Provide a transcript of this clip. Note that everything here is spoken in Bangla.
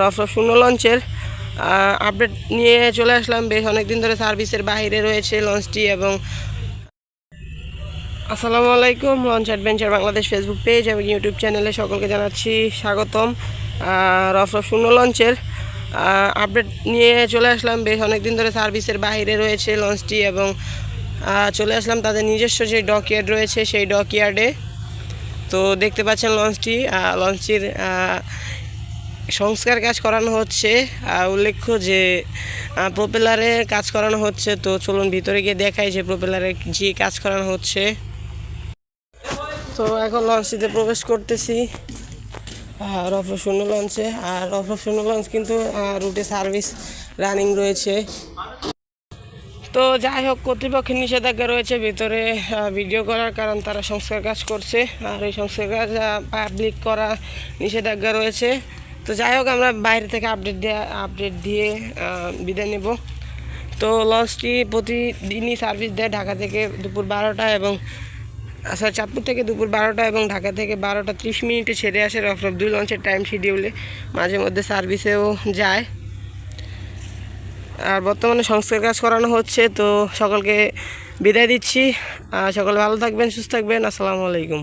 রফরফ শূন্য লঞ্চের আপডেট নিয়ে চলে আসলাম। বেশ অনেক দিন ধরে সার্ভিসের বাইরে রয়েছে লঞ্চটি এবং আসসালামু আলাইকুম launch adventure Bangladesh Facebook page এবং ইউটিউব চ্যানেলে সকলকে জানাচ্ছি স্বাগতম। রফরফ শূন্য লঞ্চের আপডেট নিয়ে চলে আসলাম। বেশ অনেক দিন ধরে সার্ভিসের বাইরে রয়েছে লঞ্চটি এবং চলে আসলাম তাদের নিজস্ব যে ডকইয়ার্ড রয়েছে সেই ডকইয়ার্ডে তো দেখতে পাচ্ছেন লঞ্চটি লঞ্চটির সংস্কার কাজ করানো হচ্ছে উল্লেখ্য যে প্রপেলারে কাজ করানো হচ্ছে, তো চলুন ভিতরে গিয়ে দেখাই যে প্রপেলারে যে কাজ করানো হচ্ছে। তো এখন লঞ্চটিতে প্রবেশ করতেছি। রফ শূন্য লঞ্চে আর রফ শূন্য লঞ্চ কিন্তু রুটে সার্ভিস রানিং রয়েছে। তো যাই হোক, কর্তৃপক্ষের নিষেধাজ্ঞা রয়েছে ভিতরে ভিডিও করার কারণ তারা সংস্কার কাজ করছে। আর এই সংস্কার কাজ পাবলিক করা নিষেধাজ্ঞা রয়েছে। তো যাই হোক, আমরা বাইরে থেকে আপডেট দেওয়া আপডেট দিয়ে বিদায় নেব। তো লঞ্চটি প্রতিদিনই সার্ভিস দেয় ঢাকা থেকে দুপুর বারোটা এবং আচ্ছা চাঁদপুর থেকে দুপুর বারোটা এবং ঢাকা থেকে বারোটা ত্রিশ মিনিটে ছেড়ে আসে রফ রফ দুই লঞ্চের টাইম শিডিউলে মাঝে মধ্যে সার্ভিসেও যায়। আর বর্তমানে সংস্কার কাজ করানো হচ্ছে, তো সকলকে বিদায় দিচ্ছি। সকলে ভালো থাকবেন, সুস্থ থাকবেন। আসসালামু আলাইকুম।